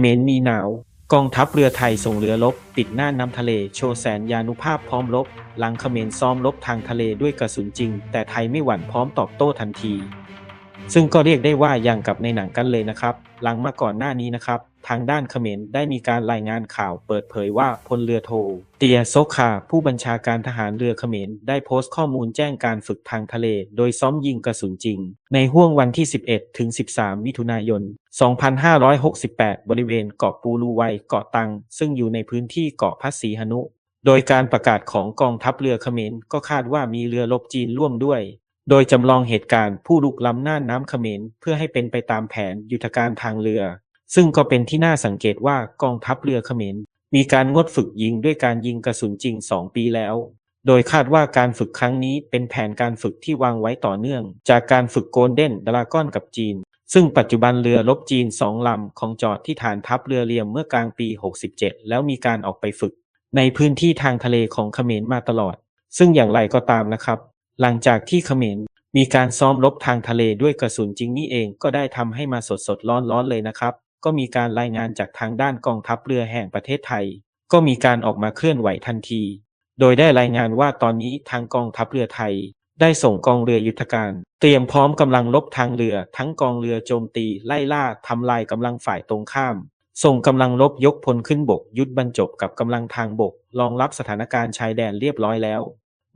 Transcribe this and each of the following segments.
เมรมีหนาว กองทัพเรือไทยส่งเรือรบปิดหน้าน้ำทะเลโชว์แสนยานุภาพพร้อมรบหลังเขมรซ้อมรบทางทะเลด้วยกระสุนจริง แต่ไทยไม่หวั่นพร้อมตอบโต้ทันที ซึ่งก็เรียกได้ว่าอย่างกับในหนังกันเลยนะครับ หลังมาก่อนหน้านี้นะครับ ทางด้านเขมรได้มีการรายงานข่าวเปิดเผยว่าพลเรือโท เตียโซคา ผู้บัญชาการทหารเรือเขมรได้โพสต์ข้อมูลแจ้งการฝึกทางทะเล โดยซ้อมยิงกระสุนจริง ในห้วงวันที่ 11 ถึง 13 มิถุนายน 2568 บริเวณเกาะปูรูไวเกาะตัง ซึ่งอยู่ในพื้นที่เกาะพัสีหนุ โดยการประกาศของกองทัพเรือเขมรก็คาดว่ามีเรือรบจีนร่วมด้วยโดยจำลองเหตุการณ์ผู้ลุกล้ำน่านน้ำเขมรเพื่อให้เป็นไปตามแผนยุทธการทางเรือ ซึ่งก็เป็นที่น่าสังเกตว่ากองทัพเรือเขมรมีการงดฝึกยิงด้วยการยิงกระสุนจริง 2 ปีแล้ว โดยคาดว่าการฝึกครั้งนี้เป็นแผนการฝึกที่วางไว้ต่อเนื่อง จากการฝึกโกลเด้นดราก้อนกับจีน ซึ่งปัจจุบันเรือรบจีนสองลำของจอดที่ฐานทัพเรือเรียมเมื่อกลางปี 67 แล้วมีการออกไปฝึก ในพื้นที่ทางทะเลของเขมรมาตลอด ซึ่งอย่างไรก็ตามนะครับ หลังจากที่เขมรมีการซ้อมรบทางทะเลด้วยกระสุนจริงนี่เองก็ได้ทำให้มาสดสดร้อนร้อนๆเลยนะครับ ก็มีการรายงานจากทางด้านกองทัพเรือแห่งประเทศไทย ก็มีการออกมาเคลื่อนไหวทันที โดยได้รายงานว่าตอนนี้ทางกองทัพเรือไทย ได้ส่งกองเรือยุทธการ เตรียมพร้อมกำลังรบทางเรือ ทั้งกองเรือโจมตีไล่ล่าทำลายกำลังฝ่ายตรงข้าม ส่งกำลังรบยกพลขึ้นบกยุดบรรจบกับกำลังทางบกรองรับสถานการณ์ชายแดนเรียบร้อยแล้ว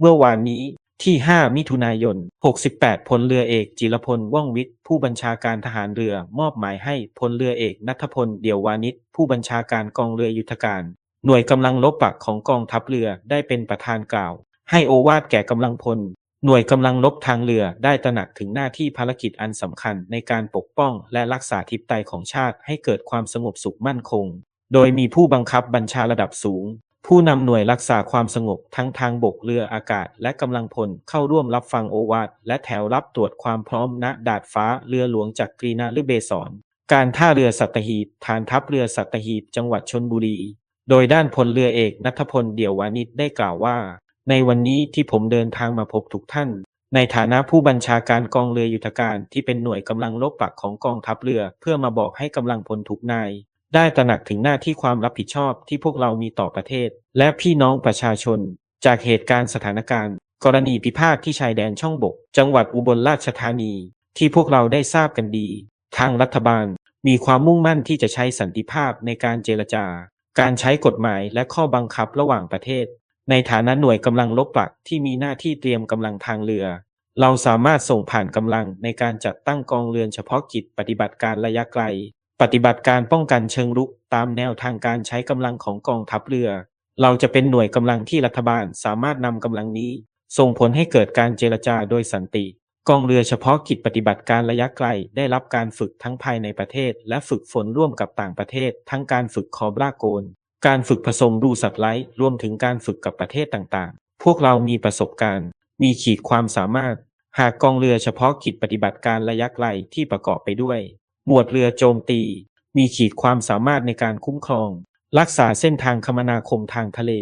เมื่อวานนี้ ที่ 5 มิถุนายน 68 พลเรือเอกจิรพล ว่องวิทย์ ผู้บัญชาการทหารเรือ มอบหมายให้พลเรือเอกนัทพล เดี่ยววานิช ผู้บัญชาการกองเรือยุทธการ หน่วยกำลังรบปักของกองทัพเรือได้เป็นประธานกล่าว ให้โอวาทแก่กำลังพล หน่วยกำลังรบทางเรือได้ตระหนักถึงหน้าที่ภารกิจอันสำคัญในการปกป้องและรักษาทิพไตของชาติให้เกิดความสงบสุขมั่นคง โดยมีผู้บังคับบัญชาระดับสูง ผู้นำหน่วยรักษาความสงบทั้งทางบกเรืออากาศและกำลังพลเข้าร่วมรับฟังโอวาทและแถวรับตรวจความพร้อมณดาดฟ้าเรือหลวงจากกรีนาฤเบศรการท่าเรือสัตหีบฐานทัพเรือสัตหีบจังหวัดชนบุรี โดยด้านพลเรือเอกนัทพลเดี่ยววานิชได้กล่าวว่า ในวันนี้ที่ผมเดินทางมาพบทุกท่าน ในฐานะผู้บัญชาการกองเรือยุทธการที่เป็นหน่วยกำลังรบปักของกองทัพเรือ เพื่อมาบอกให้กำลังพลทุกนาย ได้ตระหนักถึงหน้าที่ความรับผิดชอบที่พวกเรามีต่อประเทศ และพี่น้องประชาชน จากเหตุการณ์สถานการณ์ กรณีพิพาทที่ชายแดนช่องบก จังหวัดอุบลราชธานี ที่พวกเราได้ทราบกันดี ทางรัฐบาลมีความมุ่งมั่นที่จะใช้สันติภาพในการเจรจา การใช้กฎหมายและข้อบังคับระหว่างประเทศ ในฐานะหน่วยกำลังรบปักที่มีหน้าที่เตรียมกำลังทางเรือ เราสามารถส่งผ่านกำลังในการจัดตั้งกองเรือนเฉพาะกิจปฏิบัติการระยะไกล ปฏิบัติการป้องกันเชิงรุกตามแนวทางการใช้กำลังของกองทัพเรือ เราจะเป็นหน่วยกำลังที่รัฐบาลสามารถนำกำลังนี้ ส่งผลให้เกิดการเจรจาโดยสันติ กองเรือเฉพาะกิจปฏิบัติการระยะไกลได้รับการฝึกทั้งภายในประเทศ และฝึกฝนร่วมกับต่างประเทศ ทั้งการฝึกคอบราโกน การฝึกผสมดูสัตว์ไร้รวมถึงการฝึกกับประเทศต่างๆ พวกเรามีประสบการณ์ มีขีดความสามารถ หากกองเรือเฉพาะกิจปฏิบัติการระยะไกลที่ประกอบไปด้วย หมวดเรือโจมตี มีขีดความสามารถในการคุ้มครอง รักษาเส้นทางคมนาคมทางทะเล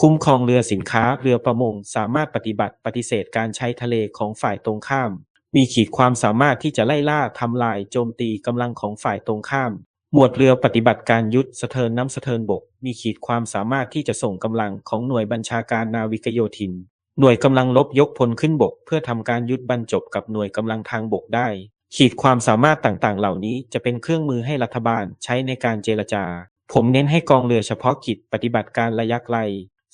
คุ้มครองเรือสินค้าเรือประมง สามารถปฏิบัติปฏิเสธการใช้ทะเลของฝ่ายตรงข้าม มีขีดความสามารถที่จะไล่ล่าทำลายโจมตีกำลังของฝ่ายตรงข้าม หมวดเรือปฏิบัติการยุทธสะเทินน้ำสะเทินบก มีขีดความสามารถที่จะส่งกำลังของหน่วยบัญชาการนาวิกโยธินหน่วยกำลังลบยกพลขึ้นบก เพื่อทำการยุทธบรรจบกับหน่วยกำลังทางบกได้ ขีดความสามารถต่างๆ เหล่านี้จะเป็นเครื่องมือให้รัฐบาลใช้ในการเจรจา ผมเน้นให้กองเรือเฉพาะกิจปฏิบัติการระยะไกล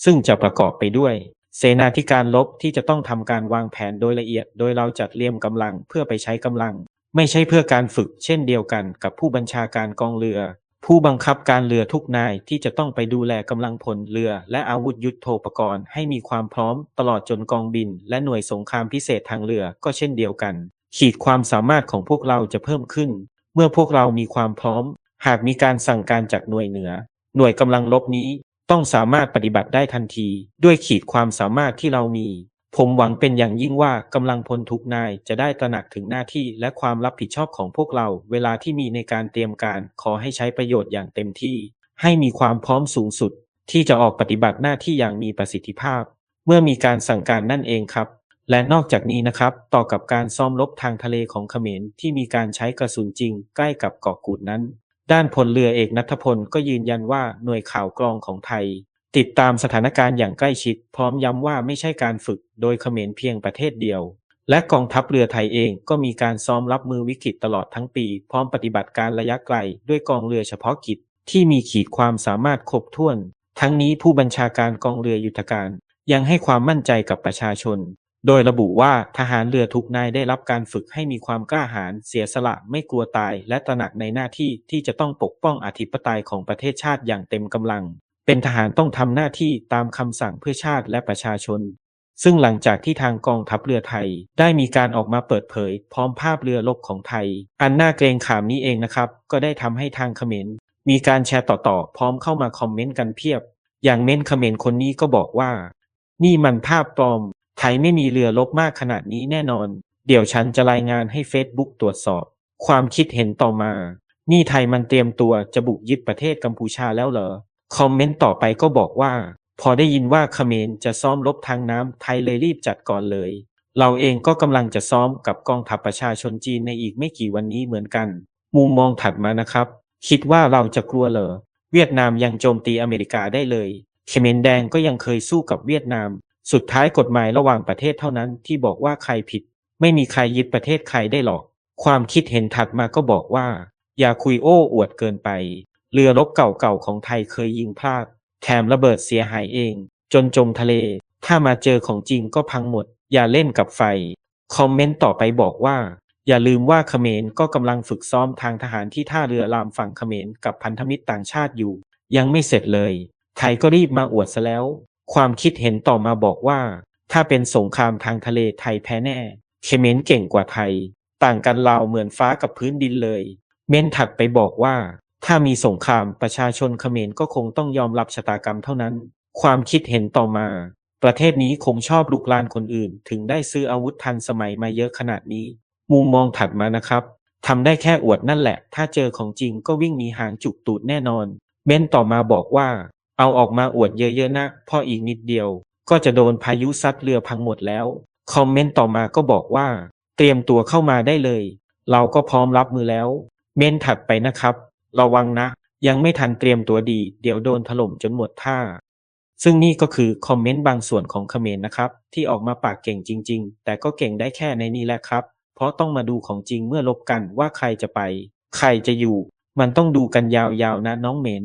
ซึ่งจะประกอบไปด้วย เสนาธิการลบที่จะต้องทำการวางแผนโดยละเอียด โดยเราจัดเรียมกำลังเพื่อไปใช้กำลัง ไม่ใช่เพื่อการฝึกเช่นเดียวกันกับผู้บัญชาการกองเรือ ผู้บังคับการเรือทุกนายที่จะต้องไปดูแลกำลังพลเรือ และอาวุธยุทโธปกรณ์ให้มีความพร้อมตลอดจนกองบิน และหน่วยสงครามพิเศษทางเรือก็เช่นเดียวกัน ขีดความสามารถของพวกเราจะเพิ่มขึ้น เมื่อพวกเรามีความพร้อม หากมีการสั่งการจากหน่วยเหนือ หน่วยกำลังลบนี้ต้องสามารถปฏิบัติได้ทันที ด้วยขีดความสามารถที่เรามี ผมหวังเป็นอย่างยิ่งว่ากำลังพลทุกนายจะได้ตระหนักถึงหน้าที่และความรับผิดชอบของพวกเรา เวลาที่มีในการเตรียมการขอให้ใช้ประโยชน์อย่างเต็มที่ ให้มีความพร้อมสูงสุด ที่จะออกปฏิบัติหน้าที่อย่างมีประสิทธิภาพ เมื่อมีการสั่งการนั่นเองครับ และนอกจากนี้นะครับ ต่อกับการซ้อมรบทางทะเลของเขมรที่มีการใช้กระสุนจริงใกล้กับเกาะกูดนั้น ด้านพลเรือเอกนัทพลก็ยืนยันว่าหน่วยข่าวกรองของไทย ติดตามสถานการณ์อย่างใกล้ชิด พร้อมย้ำว่าไม่ใช่การฝึกโดยเขมรเพียงประเทศเดียว และกองทัพเรือไทยเองก็มีการซ้อมรับมือวิกฤตตลอดทั้งปี พร้อมปฏิบัติการระยะไกลด้วยกองเรือเฉพาะกิจ ที่มีขีดความสามารถครบถ้วน ทั้งนี้ผู้บัญชาการกองเรือยุทธการยังให้ความมั่นใจกับประชาชน โดยระบุว่าทหารเรือทุกนายได้รับการฝึกให้มีความกล้าหาญเสียสละไม่กลัวตาย และตระหนักในหน้าที่ที่จะต้องปกป้องอธิปไตยของประเทศชาติอย่างเต็มกำลัง เป็นทหารต้องทำหน้าที่ตามคำสั่งเพื่อชาติและประชาชน ซึ่งหลังจากที่ทางกองทัพเรือไทย ได้มีการออกมาเปิดเผย พร้อมภาพเรือรบของไทย อันน่าเกรงขามนี้เองนะครับ ก็ได้ทำให้ทางเขมรมีการแชร์ต่อๆ พร้อมเข้ามาคอมเมนต์กันเพียบ อย่างเม้นเขมรคนนี้ก็บอกว่า นี่มันภาพปลอม ไทยไม่มีเรือรบมากขนาดนี้แน่นอน เดี๋ยวฉันจะรายงานให้ Facebook ตรวจสอบ ความคิดเห็นต่อมา นี่ไทยมันเตรียมตัวจะบุกยึดประเทศกัมพูชาแล้วเหรอ คอมเมนต์ต่อไปก็บอกว่า พอได้ยินว่าเขมรจะซ้อมรบทางน้ำไทยเลยรีบจัดก่อนเลย เราเองก็กำลังจะซ้อมกับกองทัพประชาชนจีนในอีกไม่กี่วันนี้เหมือนกัน มุมมองถัดมานะครับ คิดว่าเราจะกลัวเหรอ เวียดนามยังโจมตีอเมริกาได้เลย เขมรแดงก็ยังเคยสู้กับเวียดนาม สุดท้ายกฎหมายระหว่างประเทศเท่านั้นที่บอกว่าใครผิด ไม่มีใครยึดประเทศใครได้หรอก ความคิดเห็นถัดมาก็บอกว่า อย่าคุยโอ้อวดเกินไป เรือรบเก่าๆของไทยเคยยิงพลาด แถมระเบิดเสียหายเอง จนจมทะเล ถ้ามาเจอของจริงก็พังหมด อย่าเล่นกับไฟ คอมเมนต์ต่อไปบอกว่า อย่าลืมว่าเขมรก็กำลังฝึกซ้อมทางทหารที่ท่าเรือรามฝั่งเขมรกับพันธมิตรต่างชาติอยู่ ยังไม่เสร็จเลย ไทยก็รีบมาอวดซะแล้ว ความคิดเห็นต่อมาบอกว่า ถ้าเป็นสงครามทางทะเลไทยแพ้แน่เขมรเก่งกว่าไทย ต่างกันราวเหมือนฟ้ากับพื้นดินเลย เม้นถัดไปบอกว่า ถ้ามีสงครามประชาชนเขมรก็คงต้องยอมรับชะตากรรมเท่านั้น ความคิดเห็นต่อมา ประเทศนี้คงชอบลุกลานคนอื่น ถึงได้ซื้ออาวุธทันสมัยมาเยอะขนาดนี้ มุมมองถัดมานะครับทำได้แค่อวดนั่นแหละ ถ้าเจอของจริงก็วิ่งหนีหางจุกตูดแน่นอน เม้นต่อมาบอกว่า เอาออกมาอวดเยอะๆนะเพออีกนิดเดียว ก็จะโดนพายุซัดเรือพังหมดแล้ว คอมเมนต์ต่อมาก็บอกว่า เตรียมตัวเข้ามาได้เลย เราก็พร้อมรับมือแล้ว เมนถัดไปนะครับ ระวังนะ ยังไม่ทันเตรียมตัวดี เดี๋ยวโดนถล่มจนหมดท่า ซึ่งนี่ก็คือคอมเมนต์บางส่วนของเขมรนะครับ ที่ออกมาปากเก่งจริง ๆ แต่ก็เก่งได้แค่ในนี้แหละครับ เพราะต้องมาดูของจริงเมื่อลบกันว่าใครจะไป ใครจะอยู่ มันต้องดูกันยาวๆนะน้องเมน